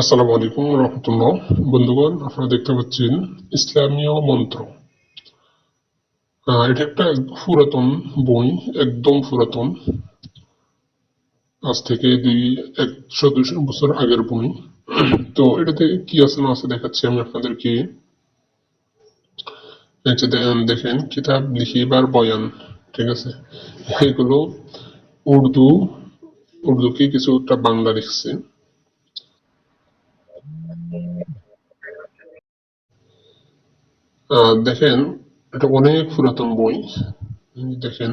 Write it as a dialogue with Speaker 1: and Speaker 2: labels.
Speaker 1: আসসালামু আলাইকুম রহমতুল্লাহ। বন্ধুগণ, আপনারা দেখতে পাচ্ছেন ইসলামীয় মন্ত্র। এটা একটা পুরাতন বই, একদম পুরাতন। আজ থেকে দুই একশো দুশো বছর আগের বই। তো এটাতে কি আছে না আছে দেখাচ্ছি আমি আপনাদেরকে। দেখেন, কিতাব লিখিবার বয়ান, ঠিক আছে? এগুলো উর্দু, উর্দুকে কিছুটা বাংলা লিখছে। দেখেন এটা অনেক পুরাতন বই। দেখেন।